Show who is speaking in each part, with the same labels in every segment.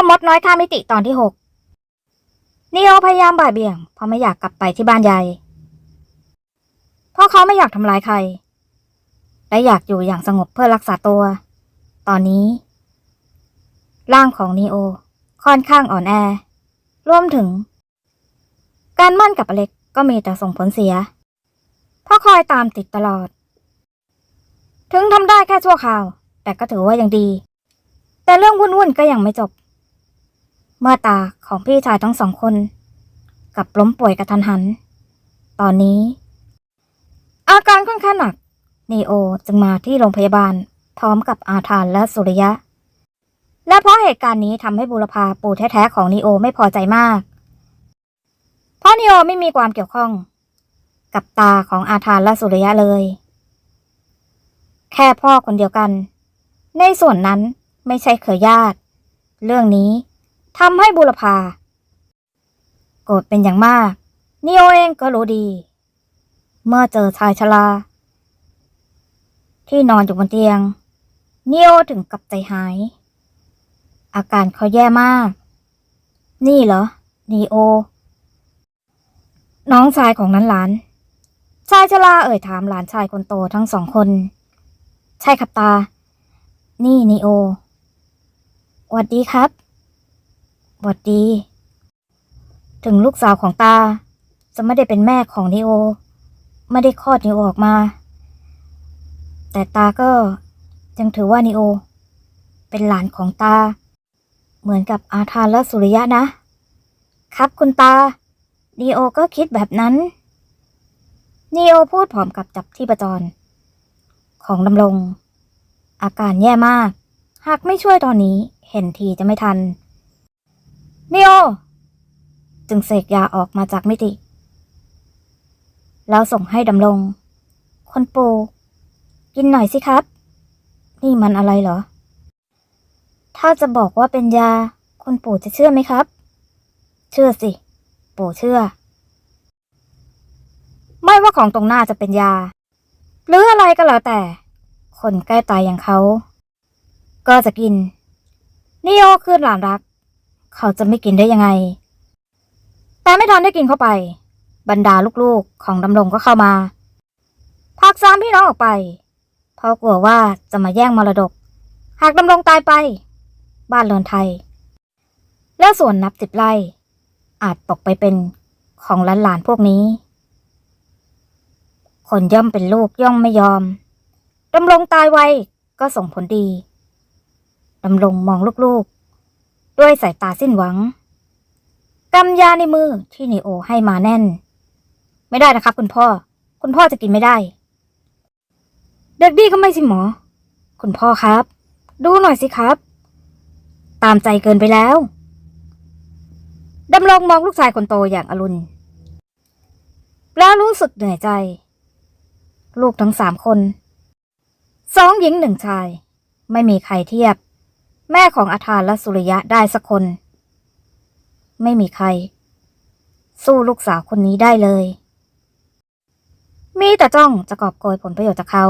Speaker 1: อมดน้อยข้ามิติตอนที่หกนีโอพยายามบ่ายเบี่ยง เพราะไม่อยากกลับไปที่บ้านยายเพราะเขาไม่อยากทำร้ายใคร และอยากอยู่อย่างสงบเพื่อรักษาตัว ตอนนี้ ร่างของนีโอ ค่อนข้างอ่อนแอรวมถึง การมั่นกับอเล็กก็มีแต่ส่งผลเสีย เพราะคอยตามติดตลอด ถึงทำได้แค่ชั่วคราว แต่ก็ถือว่ายังดี แต่เรื่องวุ่นๆก็ยังไม่จบ เมื่อตาของพี่ชายทั้งสองคนกับล้มป่วยกระทันหัน ตอนนี้ อาการค่อนข้างหนักนีโอจึงมาที่โรงพยาบาลพร้อมกับอาธานและสุริยะ และเพราะเหตุการณ์นี้ทำให้บุรพาปู่แท้ๆของนีโอไม่พอใจมาก เพราะนีโอไม่มีความเกี่ยวข้อง กับตาของอาธานและสุริยะเลย แค่พ่อคนเดียวกัน ในส่วนนั้นไม่ใช่เคยญาติ เรื่องนี้ ทำให้บุรพาโกรธเป็นอย่างมากนีโอเองก็รู้ดี เมื่อเจอชายชราที่นอนอยู่บนเตียงนีโอถึงกับใจหาย อาการเขาแย่มาก นี่เหรอนีโอ น้องชายของนั้นหลาน ชายชราเอ่ยถามหลานชายคนโตทั้งสองคน ใช่ครับตา นี่นีโอหวัดดีครับ หวัดดี ถึงลูกสาวของตา จะไม่ได้เป็นแม่ของนีโอ ไม่ได้คลอดนีโอออกมา แต่ตาก็ยังถือว่านีโอ เป็นหลานของตา เหมือนกับอาธานและสุริยะนะ ครับคุณตานีโอก็คิดแบบนั้นนีโอพูดพร้อมกับจับที่ประจร ของดำรง อาการแย่มาก หากไม่ช่วยตอนนี้เห็นทีจะไม่ทัน นีโอ จึงเสกยาออกมาจากมิติ แล้วส่งให้ดำรงคนปู กินหน่อยสิครับ นี่มันอะไรเหรอ ถ้าจะบอกว่าเป็นยา คุณปู่จะเชื่อไหมครับ เชื่อสิ ปู่เชื่อ ไม่ว่าของตรงหน้าจะเป็นยา หรืออะไรก็แล้วแต่ คนใกล้ตายอย่างเขา ก็จะกินนี่โอคือหลานรัก เขาจะไม่กินได้ยังไง แต่ไม่ทันได้กินเข้าไป บรรดาลูกๆของดำรงก็เข้ามาพักสามพี่น้องออกไป เพราะกลัวว่าจะมาแย่งมรดก หากดำรงตายไป บ้านเรือนไทย และส่วนนับสิบไร่ อาจตกไปเป็นของหลานๆพวกนี้ คนย่อมเป็นลูกย่อมไม่ยอมดำรงตายไวก็ส่งผลดีดำรงมองลูกๆ ด้วยสายตาสิ้นหวังกำยาในมือที่เนโอให้มาแน่น ไม่ได้นะครับ คุณพ่อ คุณพ่อจะกินไม่ได้ เด็กดีก็ไม่สิหมอ คุณพ่อครับ ดูหน่อยสิครับ ตามใจเกินไปแล้วดำรงมองลูกชายคนโตอย่างอรุณแล้วรู้สึกเหนื่อยใจ ลูกทั้งสามคน สองหญิงหนึ่งชาย ไม่มีใครเทียบ แม่ของอาธานและสุริยะได้สักคน ไม่มีใคร สู้ลูกสาวคนนี้ได้เลย มีแต่จ้องจะกอบโกยผลประโยชน์จากเขา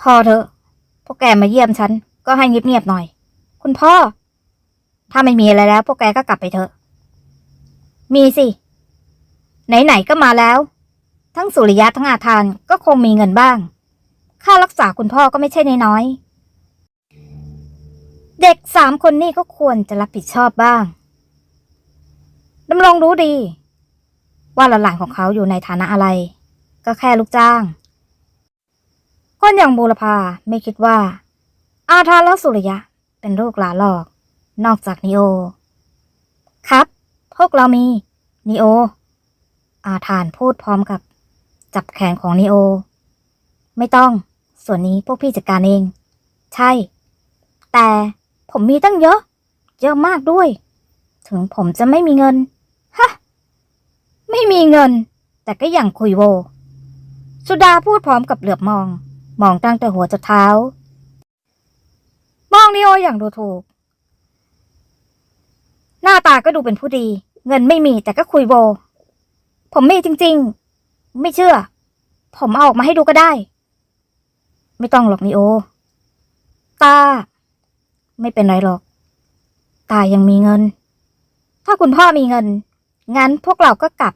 Speaker 1: พอเถอะพวกแกมาเยี่ยมฉัน ก็ให้เงียบๆหน่อย คุณพ่อ ถ้าไม่มีอะไรแล้ว พวกแกก็กลับไปเถอะ มีสิ ไหนๆก็มาแล้ว ทั้งสุริยะทั้งอาทานก็คงมีเงินบ้าง ค่ารักษาคุณพ่อก็ไม่ใช่น้อยๆเด็กสามคนนี่ก็ควรจะรับผิดชอบบ้างดำรงรู้ดี ว่าหลานๆของเขาอยู่ในฐานะอะไร ก็แค่ลูกจ้าง คนอย่างบูรพาไม่คิดว่า อาทานและสุริยะเป็นลูกหลานหลอก นอกจากนิโอ ครับ พวกเรามีนิโอ อาธานพูดพร้อมกับจับแขนของนิโอ ไม่ต้อง ส่วนนี้พวกพี่จัดการเอง ใช่ แต่ผมมีตั้งเยอะ เยอะมากด้วย ถึงผมจะไม่มีเงิน ฮะ ไม่มีเงิน แต่ก็ยังคุยโว สุดาพูดพร้อมกับเหลือบมอง มองตั้งแต่หัวจนเท้า มองนิโออย่างดูถูก หน้าตาก็ดูเป็นผู้ดี เงินไม่มีแต่ก็คุยโว ผมมีจริง ๆ ไม่เชื่อ ผมเอาออกมาให้ดูก็ได้ ไม่ต้องหรอกนิโอ ตา ไม่เป็นไรหรอก ตายังมีเงิน ถ้าคุณพ่อมีเงิน งั้นพวกเราก็กลับ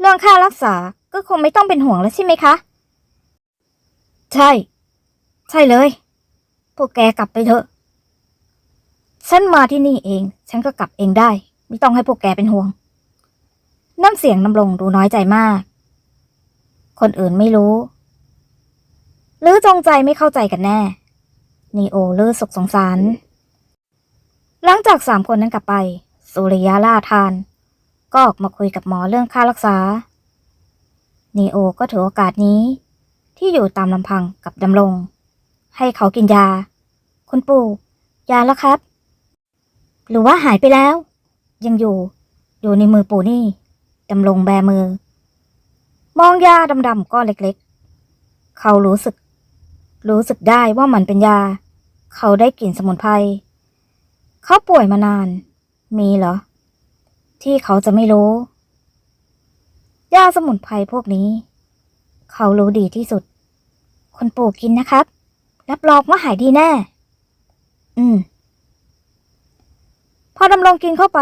Speaker 1: เรื่องค่ารักษาก็คงไม่ต้องเป็นห่วงแล้วใช่ไหมคะ ใช่ ใช่เลย พวกแกกลับไปเถอะ ฉันมาที่นี่เอง ฉันก็กลับเองได้ ไม่ต้องให้พวกแกเป็นห่วง น้ำเสียงน้ำลงดูน้อยใจมาก คนอื่นไม่รู้ หรือจงใจไม่เข้าใจกันแน่นีโอเลือสุกสงสาร หลังจากสามคนนั้นกลับไป สุริยะล่าทาน ก็ออกมาคุยกับหมอเรื่องค่ารักษา นีโอก็ถือโอกาสนี้ ที่อยู่ตามลำพังกับดำรง ให้เขากินยา คุณปู่ ยาแล้วครับ หรือว่าหายไปแล้ว ยังอยู่ อยู่ในมือปู่นี่ ดำรงแบมือ มองยาดำๆก้อนเล็กๆ เขารู้สึก รู้สึกได้ว่ามันเป็นยา เขาได้กลิ่นสมุนไพรเขาป่วยมานาน มีเหรอ ที่เขาจะไม่รู้ ยาสมุนไพรพวกนี้ เขารู้ดีที่สุด คนปู่กินนะครับ รับรองว่าหายดีแน่ อืม พอดำรงกินเข้าไป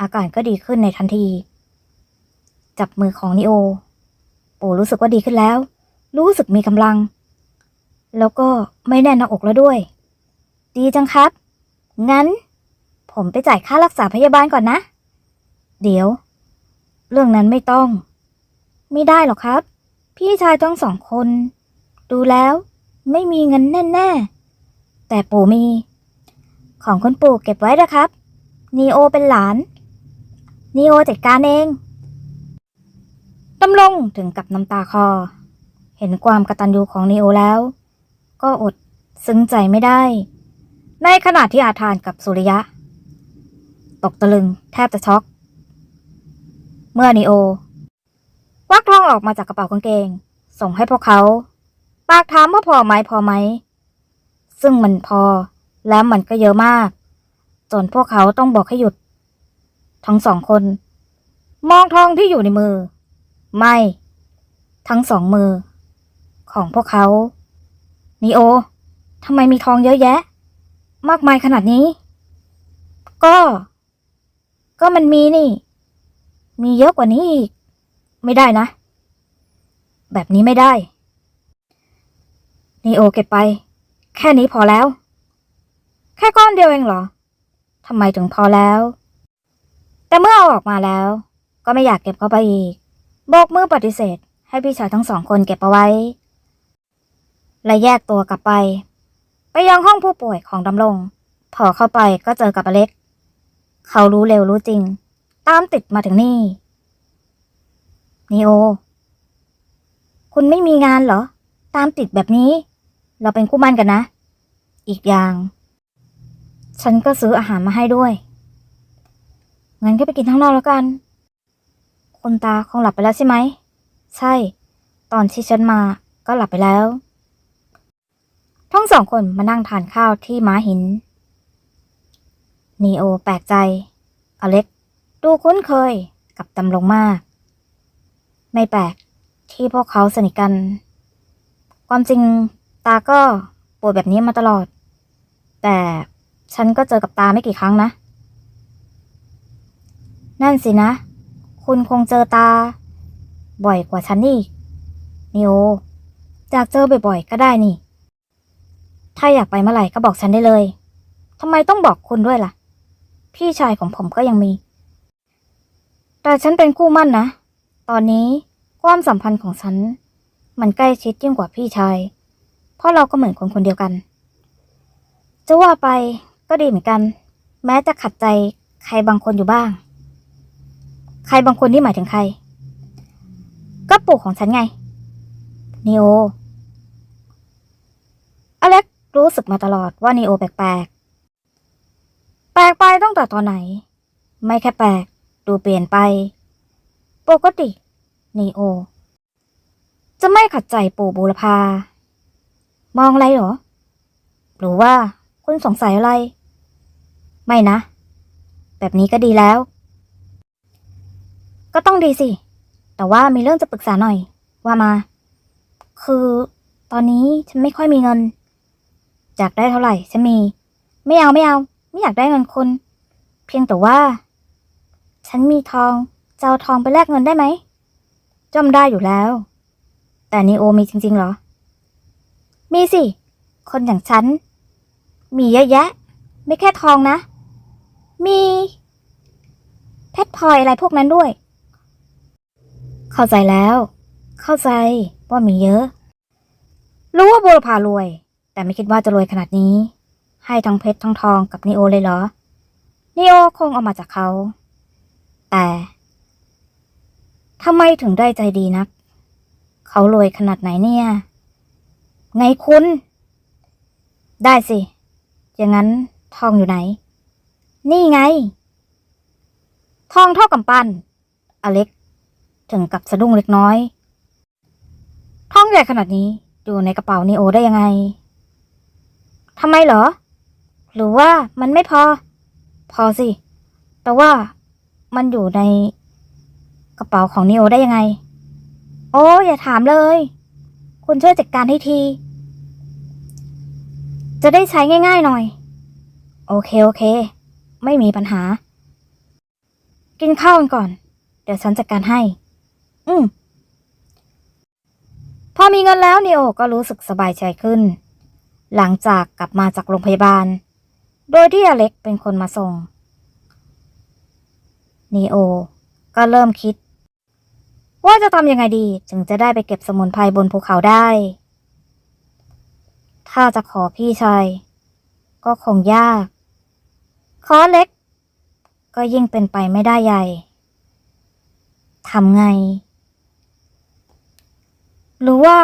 Speaker 1: อาการก็ดีขึ้นในทันที จับมือของนิโอ ปู่รู้สึกว่าดีขึ้นแล้ว รู้สึกมีกำลัง แล้วก็ไม่แน่นหน้าอกแล้วด้วย ดีจังครับ งั้น ผมไปจ่ายค่ารักษาพยาบาลก่อนนะ เดี๋ยว เรื่องนั้นไม่ต้อง ไม่ได้หรอกครับ พี่ชายทั้งสองคน ดูแล้วไม่มีเงินแน่ๆ แต่ปู่มี ของคุณปู่เก็บไว้นะครับ นีโอเป็นหลาน นีโอจัดการเองดำลงถึงกับน้ำตาคอ เห็นความกระตัญญูของนีโอแล้ว ก็อดซึ้งใจไม่ได้ ในขณะที่อาธานกับสุริยะ ตกตะลึงแทบจะช็อก เมื่อนีโอควักทองออกมาจากกระเป๋ากางเกง ส่งให้พวกเขาปากถามว่าพอไหมพอไหม ซึ่งมันพอแล้วมันก็เยอะมาก จนพวกเขาต้องบอกให้หยุด ทั้งสองคน มองทองที่อยู่ในมือ ไม่ ทั้งสองมือ ของพวกเขา นีโอทำไมมีทองเยอะแยะ มากมายขนาดนี้ ก็ ก็มันมีนี่ มีเยอะกว่านี้อีก ไม่ได้นะ แบบนี้ไม่ได้นีโอเก็บไป แค่นี้พอแล้ว แค่ก้อนเดียวเองเหรอทำไมถึงพอแล้ว แต่เมื่อเอาออกมาแล้ว ก็ไม่อยากเก็บเข้าไปอีกโบกมือปฏิเสธ ให้พี่ชายทั้งสองคนเก็บเอาไว้ และแยกตัวกลับไป ไปยังห้องผู้ป่วยของดำรงพอเข้าไปก็เจอกับอเล็ก เขารู้เร็วรู้จริง ตามติดมาถึงนี่นีโอ คุณไม่มีงานเหรอ ตามติดแบบนี้ เราเป็นคู่มั่นกันนะ อีกอย่าง ฉันก็ซื้ออาหารมาให้ด้วย งั้นก็ไปกินข้างนอกแล้วกัน คุณตาคงหลับไปแล้วใช่ไหม ใช่ ตอนที่ฉันมาก็หลับไปแล้ว ทั้งสองคนมานั่งทานข้าวที่ม้าหิน นีโอแปลกใจ อเล็กดูคุ้นเคยกับตำลงมาก ไม่แปลกที่พวกเขาสนิทกัน ความจริงตาก็ป่วยแบบนี้มาตลอด แต่ฉันก็เจอกับตาไม่กี่ครั้งนะ นั่นสินะ คุณคงเจอตา บ่อยกว่าฉันนี่นิโอจากเจอบ่อยๆก็ได้นี่ ถ้าอยากไปเมื่อไหร่ก็บอกฉันได้เลยทำไมต้องบอกคุณด้วยล่ะ พี่ชายของผมก็ยังมี แต่ฉันเป็นคู่มั่นนะ ตอนนี้ความสัมพันธ์ของฉัน มันใกล้ชิดยิ่งกว่าพี่ชาย เพราะเราก็เหมือนคนคนเดียวกัน จะว่าไปก็ดีเหมือนกัน แม้จะขัดใจใครบางคนอยู่บ้าง ใครบางคนที่หมายถึงใคร ก็ปู่ของฉันไงนีโอ รู้สึกมาตลอดว่านีโอแปลกๆ แปลกไปตั้งแต่ตอนไหน ไม่แค่แปลก ดูเปลี่ยนไป ปกตินีโอ จะไม่ขัดใจปู่บูรพา มองอะไรหรอ หรือว่าคุณสงสัยอะไร ไม่นะ แบบนี้ก็ดีแล้ว ก็ต้องดีสิ แต่ว่ามีเรื่องจะปรึกษาหน่อย ว่ามา คือตอนนี้ฉันไม่ค่อยมีเงิน จากได้เท่าไหร่ฉันมี ไม่เอาไม่เอา ไม่อยากได้เงินคุณ เพียงแต่ว่า ฉันมีทองจะเอาทองไปแลกเงินได้ไหมจำได้อยู่แล้ว แต่นีโอมีจริงๆเหรอ มีสิ คนอย่างฉัน มีเยอะแยะ ไม่แค่ทองนะ มีเพชรพลอยอะไรพวกนั้นด้วย เข้าใจแล้ว เข้าใจว่ามีเยอะ รู้ว่าบุรพารวย แต่ไม่คิดว่าจะรวยขนาดนี้ ให้ทั้งเพชรทั้งทองกับนีโอเลยเหรอนีโอคงเอามาจากเขา แต่ทำไมถึงได้ใจดีนัก เขารวยขนาดไหนเนี่ย ไงคุณ ได้สิ อย่างนั้นทองอยู่ไหน นี่ไง ทองเท่ากับปั้น อเล็ก ถึงกับสะดุ้งเล็กน้อย ทองใหญ่ขนาดนี้อยู่ในกระเป๋านีโอได้ยังไง ทำไมเหรอ หรือว่ามันไม่พอ พอสิ แต่ว่ามันอยู่ในกระเป๋าของนีโอได้ยังไง โอ้อย่าถามเลย คุณช่วยจัดการให้ที จะได้ใช้ง่าย ๆหน่อย โอเคโอเค ไม่มีปัญหา กินข้าวกันก่อน เดี๋ยวฉันจัดการให้ อืมพอมีเงินแล้วนีโอก็รู้สึกสบายใจขึ้น หลังจากกลับมาจากโรงพยาบาล โดยที่อเล็กเป็นคนมาส่ง นีโอ ก็เริ่มคิด ว่าจะทำยังไงดีถึงจะได้ไปเก็บสมุนไพรบนภูเขาได้ ถ้าจะขอพี่ชาย ก็คงยาก ขอเล็ก ก็ยิ่งเป็นไปไม่ได้ใหญ่ทำไง หรือว่า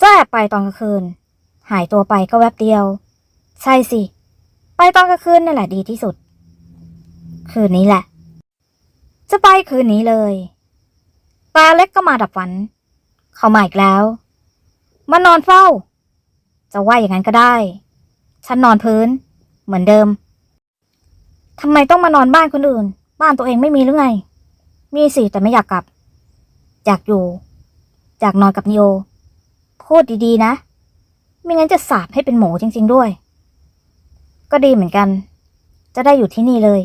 Speaker 1: แอบไปตอนกลางคืน หายตัวไปก็แวบเดียว ใช่สิ ไปตอนกลางคืนนั่นแหละดีที่สุด คืนนี้แหละ จะไปคืนนี้เลยตาเล็กก็มาดับฝัน เขามาอีกแล้ว มานอนเฝ้า จะว่าอย่างนั้นก็ได้ ฉันนอนพื้น เหมือนเดิมทำไมต้องมานอนบ้านคนอื่น บ้านตัวเองไม่มีหรือไง มีสิแต่ไม่อยากกลับ อยากอยู่ อยากนอนกับนิโอ พูดดีๆนะ ไม่งั้นจะสาบให้เป็นหมูจริง ๆด้วย ก็ดีเหมือนกัน จะได้อยู่ที่นี่เลย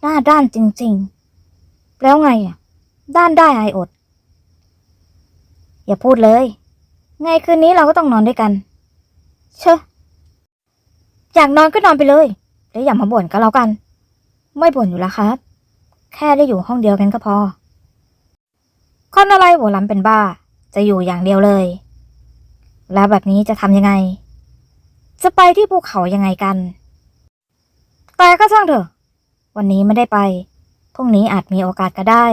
Speaker 1: หน้าด้านจริง ๆ แล้วไงอะ ด้านได้ไอายอด อย่าพูดเลย ไงคืนนี้เราก็ต้องนอนด้วยกัน เชอะอยากนอนก็นอนไปเลยแล้วอย่ามาบ่นก็แล้วกัน ไม่บ่นอยู่แล้วครับ แค่ได้อยู่ห้องเดียวกันก็พอคนอะไรหัวล้ำเป็นบ้า จะอยู่อย่างเดียวเลย แล้วแบบนี้จะทำยังไง จะไปที่ภูเขายังไงกัน แต่ก็ช่างเถอะ วันนี้ไม่ได้ไป พรุ่งนี้อาจมีโอกาสก็ได้